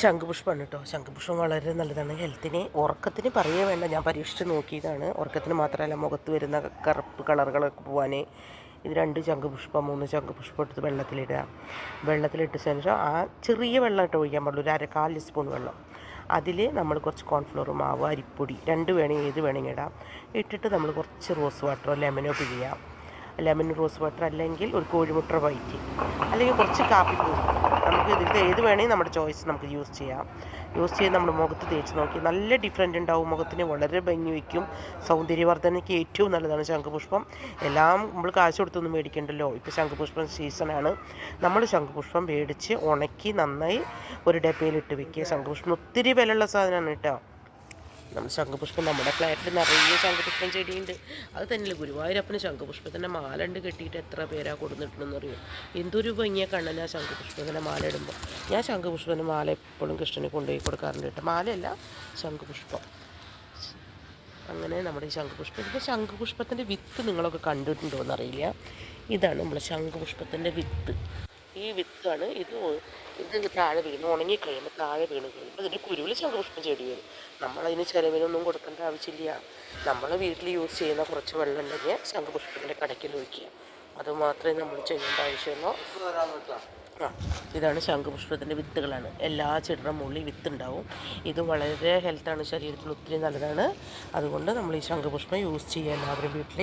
ശംഖുപുഷ്പമാണ് കേട്ടോ. ശംഖുപുഷ്പം വളരെ നല്ലതാണ്. ഹെൽത്തിന് ഉറക്കത്തിന് പറയുക വേണ്ട. ഞാൻ പരീക്ഷിച്ച് നോക്കിയതാണ്. ഉറക്കത്തിന് മാത്രമല്ല മുഖത്ത് വരുന്ന കറുപ്പ് കളറുകളൊക്കെ പോകാൻ ഇത് രണ്ട് ശംഖുപുഷ്പം മൂന്ന് ശംഖുപുഷ്പം എടുത്ത് വെള്ളത്തിലിടുക. വെള്ളത്തിലിട്ട ശേഷം ആ ചെറിയ വെള്ളം ഇട്ട് ഒഴിക്കാൻ പാടുള്ളൂ ഒരു അരക്കാൽ കാൽ സ്പൂൺ വെള്ളം. അതിൽ നമ്മൾ കുറച്ച് കോൺഫ്ലോർ മാവ് അരിപ്പൊടി രണ്ട് വേണമെങ്കിൽ ഏത് വേണമെങ്കിൽ ഇടാം. ഇട്ടിട്ട് നമ്മൾ കുറച്ച് റോസ് വാട്ടറോ ലെമനോ പിഴിയാം ലെമൺ റോസ് വാട്ടർ അല്ലെങ്കിൽ ഒരു കോഴിമുട്ട വൈറ്റ്. അല്ലെങ്കിൽ കുറച്ച് കാപ്പിപ്പൊടി. നമുക്ക് ഇതിൽ ഏത് വേണമെങ്കിൽ നമ്മുടെ ചോയ്സ് നമുക്ക് യൂസ് ചെയ്യാം. യൂസ് ചെയ്ത് നമ്മൾ മുഖത്ത് തേച്ച് നോക്കി നല്ല ഡിഫറെന്റ് ഉണ്ടാവും. മുഖത്തിന് വളരെ ഭംഗി വയ്ക്കും. സൗന്ദര്യവർദ്ധനയ്ക്ക് ഏറ്റവും നല്ലതാണ് ശംഖുപുഷ്പം. എല്ലാം നമ്മൾ കാശ് കൊടുത്തൊന്നും മേടിക്കണ്ടല്ലോ. ഇപ്പോൾ ശംഖുപുഷ്പം സീസണാണ് നമ്മൾ ശംഖുപുഷ്പം മേടിച്ച് ഉണക്കി നന്നായി ഒരു ഡപ്പയിലിട്ട് വെക്കുക. ശംഖുപുഷ്പം ഒത്തിരി വിലയുള്ള സാധനമാണ് കേട്ടോ. നമ്മൾ ശംഖുപുഷ്പം നമ്മുടെ ഫ്ലാറ്റിൽ നിറയെ ശംഖുപുഷ്പം ചെടിയുണ്ട്. അത് തന്നെയല്ല ഗുരുവായൂരപ്പന് ശംഖുപുഷ്പത്തിന്റെ മാലണ്ട് കെട്ടിയിട്ട് എത്ര പേരാ കൊടുത്തിട്ടുണ്ടെന്ന് അറിയോ? എന്തൊരു ഭംഗിയ ആ ശംഖുപുഷ്പത്തിന്റെ മാല ഇടുമ്പോൾ ഞാൻ ശംഖുപുഷ്പത്തിന്റെ മാല എപ്പോഴും കൃഷ്ണന് കൊണ്ടുപോയി കൊടുക്കാറുണ്ട് കേട്ടോ. മാലയല്ല ശംഖുപുഷ്പം. അങ്ങനെ നമ്മുടെ ഈ ശംഖുപുഷ്പം. ഇതിന്റെ ശംഖുപുഷ്പത്തിന്റെ വിത്ത് നിങ്ങളൊക്കെ കണ്ടിട്ടുണ്ടോ എന്നറിയില്ല ഇതാണ് നമ്മുടെ ശംഖുപുഷ്പത്തിന്റെ വിത്ത്. ഈ വിത്താണ് ഇത് ഇത് താഴെ വീണ് ഉണങ്ങി കഴിയുമ്പോൾ താഴെ വീണ് കഴിയുമ്പോൾ അതിന്റെ കുരുവിൽ ശംഖുപുഷ്പം ചെടി വരും. നമ്മളതിന് ചിലവിനൊന്നും കൊടുക്കേണ്ട ആവശ്യമില്ല. നമ്മൾ വീട്ടിൽ യൂസ് ചെയ്യുന്ന കുറച്ച് വെള്ളം ഉണ്ടെങ്കിൽ ശംഖുപുഷ്പത്തിന്റെ കടയ്ക്കിൽ ഒഴിക്കുക. അത് മാത്രമേ നമ്മൾ ചെയ്യേണ്ട ആവശ്യമുള്ളൂ. ആ ഇതാണ് ശംഖുപുഷ്പത്തിന്റെ വിത്തുകളാണ്. എല്ലാ ചെടിയുടെ മുകളിൽ വിത്തുണ്ടാവും. ഇത് വളരെ ഹെൽത്താണ് ശരീരത്തിന് ഒത്തിരി നല്ലതാണ്. അതുകൊണ്ട് നമ്മൾ ഈ ശംഖുപുഷ്പം യൂസ് ചെയ്യുക എല്ലാവരും വീട്ടിൽ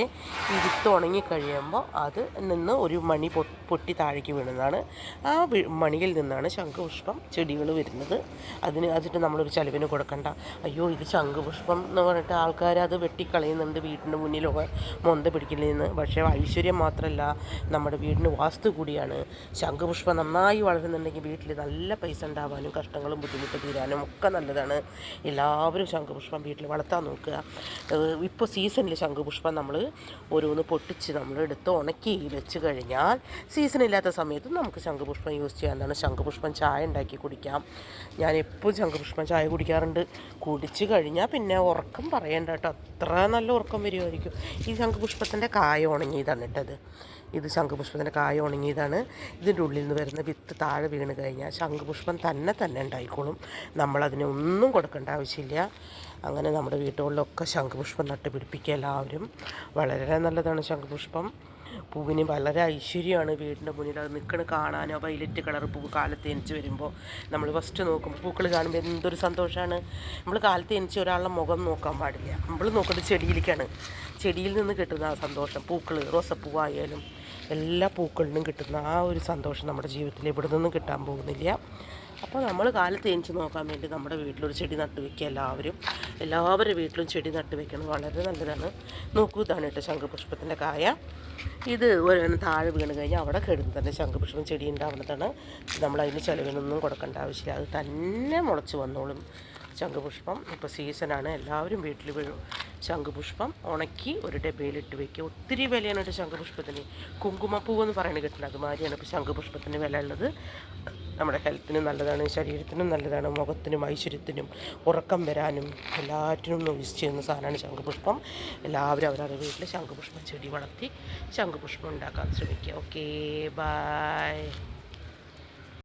ഈ വിത്ത് ഉണങ്ങി കഴിയുമ്പോൾ അത് നിന്ന് ഒരു മണി പൊട്ടി താഴേക്ക് വീണതാണ്. ആ മണിയിൽ നിന്നാണ് ശംഖുപുഷ്പം ചെടികൾ വരുന്നത്. അതിന് അതിട്ട് നമ്മളൊരു ചിലവിന് കൊടുക്കണ്ട. അയ്യോ ഇത് ശംഖുപുഷ്പം എന്ന് പറഞ്ഞിട്ട് ആൾക്കാർ അത് വെട്ടിക്കളയുന്നുണ്ട് വീടിന്റെ മുന്നിലൊക്കെ മൊന്ത പിടിക്കില്ലെന്ന് പക്ഷേ ഐശ്വര്യം മാത്രമല്ല നമ്മുടെ വീടിന് വാസ്തു കൂടിയാണ്. ശംഖുപുഷ്പം നന്നായി വളരുന്നുണ്ടെങ്കിൽ വീട്ടിൽ നല്ല പൈസ ഉണ്ടാവാനും കഷ്ടങ്ങളും ബുദ്ധിമുട്ട് തീരാനും ഒക്കെ നല്ലതാണ്. എല്ലാവരും ശംഖുപുഷ്പം വീട്ടിൽ വളർത്താൻ നോക്കുക. ഇപ്പോൾ സീസണിൽ ശംഖുപുഷ്പം നമ്മൾ ഓരോന്ന് പൊട്ടിച്ച് നമ്മൾ എടുത്ത് ഉണക്കി വെച്ച് കഴിഞ്ഞാൽ സീസൺ ഇല്ലാത്ത സമയത്ത് നമുക്ക് ശംഖുപുഷ്പം യൂസ് ചെയ്യാവുന്നതാണ് ശംഖുപുഷ്പം ചായ ഉണ്ടാക്കി കുടിക്കാം. ഞാൻ എപ്പോഴും ശംഖുപുഷ്പം ചായ കുടിക്കാറുണ്ട്. കുടിച്ച് കഴിഞ്ഞാൽ പിന്നെ ഉറക്കം പറയേണ്ട കേട്ടോ. അത്ര നല്ല ഉറക്കം വരുമായിരിക്കും. ഈ ശംഖുപുഷ്പത്തിന്റെ കായ ഉണങ്ങിയതാണ് ഇട്ടത് ഇത് ശംഖുപുഷ്പത്തിന്റെ കായ ഉണങ്ങിയതാണ്. ഇതിന്റെ ഉള്ളിൽ നിന്ന് വരുന്ന വിത്ത് താഴെ വീണ് കഴിഞ്ഞാൽ ശംഖുപുഷ്പം തന്നെ തന്നെ ഉണ്ടായിക്കോളും. നമ്മളതിന് ഒന്നും കൊടുക്കേണ്ട ആവശ്യമില്ല. അങ്ങനെ നമ്മുടെ വീട്ടുകളിലൊക്കെ ശംഖുപുഷ്പം നട്ട് പിടിപ്പിക്കുക എല്ലാവരും. വളരെ നല്ലതാണ് ശംഖുപുഷ്പം. പൂവിന് വളരെ ഐശ്വര്യമാണ് വീടിന്റെ മുന്നിൽ അത് നിൽക്കണ കാണാനോ വൈലറ്റ് കളർ പൂ കാലത്ത് എനിച്ച് വരുമ്പോൾ. നമ്മൾ ഫസ്റ്റ് നോക്കുമ്പോൾ പൂക്കൾ കാണുമ്പോൾ എന്തൊരു സന്തോഷമാണ്. നമ്മൾ കാലത്ത് എനിച്ച് ഒരാളുടെ മുഖം നോക്കാൻ പാടില്ല. നമ്മൾ നോക്കുന്നത് ചെടിയിലേക്കാണ്. ചെടിയിൽ നിന്ന് കിട്ടുന്ന ആ സന്തോഷം. പൂക്കൾ റോസപ്പൂവായാലും എല്ലാ പൂക്കളിലും കിട്ടുന്ന ആ ഒരു സന്തോഷം നമ്മുടെ ജീവിതത്തിൽ ഇവിടെ നിന്നും കിട്ടാൻ പോകുന്നില്ല. അപ്പോൾ നമ്മൾ കാലത്ത് എനിച്ച് നോക്കാൻ വേണ്ടി നമ്മുടെ വീട്ടിലൊരു ചെടി നട്ടു വെക്കുക എല്ലാവരും. എല്ലാവരുടെ വീട്ടിലും ചെടി നട്ടു വെക്കണം വളരെ നല്ലതാണ്. നോക്കൂ ഇതാണ് കേട്ടോ ശംഖുപുഷ്പത്തിന്റെ കായ. ഇത് താഴെ വീണ് കഴിഞ്ഞാൽ അവിടെ കിടന്ന് തന്നെ ശംഖുപുഷ്പം ചെടി ഉണ്ടാവുന്നതാണ്. നമ്മളതിന് ചിലവിനൊന്നും കൊടുക്കേണ്ട ആവശ്യമില്ല. അത് തന്നെ മുളച്ച് വന്നോളും ശംഖുപുഷ്പം. ഇപ്പോൾ സീസണാണ് എല്ലാവരും വീട്ടിൽ വീഴും ശംഖുപുഷ്പം ഉണക്കി ഒരു ഡബയിലിട്ട് വെക്കുക. ഒത്തിരി വിലയാണ് കേട്ടോ ശംഖുപുഷ്പത്തിന്. കുങ്കുമപ്പൂവ് എന്ന് പറയുന്നത് കിട്ടുന്നത് അതുമാതിരിയാണ് ഇപ്പോൾ ശംഖുപുഷ്പത്തിന് വില ഉള്ളത്. നമ്മുടെ ഹെൽത്തിനും നല്ലതാണ് ശരീരത്തിനും നല്ലതാണ് മുഖത്തിനും ഐശ്വര്യത്തിനും ഉറക്കം വരാനും എല്ലാറ്റിനും യൂസ് ചെയ്യുന്ന സാധനമാണ് ശംഖുപുഷ്പം. എല്ലാവരും അവരവരുടെ വീട്ടിൽ ശംഖുപുഷ്പം ചെടി വളർത്തി ശംഖുപുഷ്പം ഉണ്ടാക്കാൻ ശ്രമിക്കുക. Okay bye